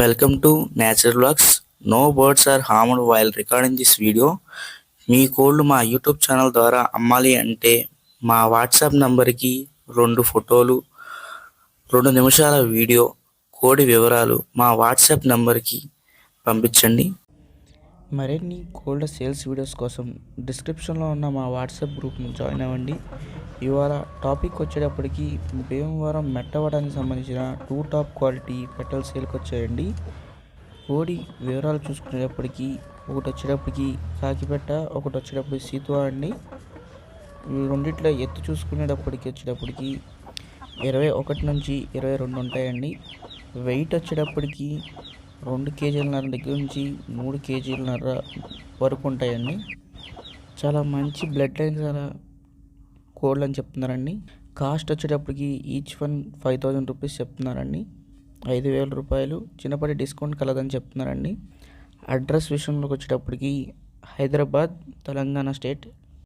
Welcome to Nature Vlogs. No birds are harmed while recording this video మీ కోళ్ళు మా YouTube channel ద్వారా అమ్మాలి అంటే మా వాట్సాప్ నంబర్కి రెండు ఫోటోలు రెండు నిమిషాల వీడియో కోడి వివరాలు మా వాట్సాప్ నంబర్కి పంపించండి. మరిన్ని కోళ్ళ సేల్స్ వీడియోస్ కోసం డిస్క్రిప్షన్లో ఉన్న మా వాట్సాప్ గ్రూప్ని జాయిన్ అవ్వండి. ఇవాళ టాపిక్ వచ్చేటప్పటికి భీమవరం మెట్టవడానికి సంబంధించిన టూ టాప్ క్వాలిటీ పెట్టలు సేల్కి వచ్చాయండి. కోడి వివరాలు చూసుకునేటప్పటికి ఒకటి వచ్చేటప్పటికి కాకిపెట్ట ఒకటి వచ్చేటప్పుడు సీతువా అండి. రెండిట్లో ఎత్తు చూసుకునేటప్పటికి వచ్చేటప్పటికి ఇరవై ఒకటి నుంచి ఇరవై రెండు ఉంటాయండి. వెయిట్ వచ్చేటప్పటికి రెండు కేజీలన్నర దగ్గర నుంచి మూడు కేజీలన్నర వరకు ఉంటాయండి. చాలా మంచి బ్లడ్ లైన్స్ అలా కోళ్ళు అని చెప్తున్నారండి. కాస్ట్ వచ్చేటప్పటికి each one five thousand rupees చెప్తున్నారండి. ఐదు వేల రూపాయలు చిన్నపాటి డిస్కౌంట్ కలదని చెప్తున్నారండి. అడ్రస్ విషయంలోకి వచ్చేటప్పటికి హైదరాబాద్ తెలంగాణ స్టేట్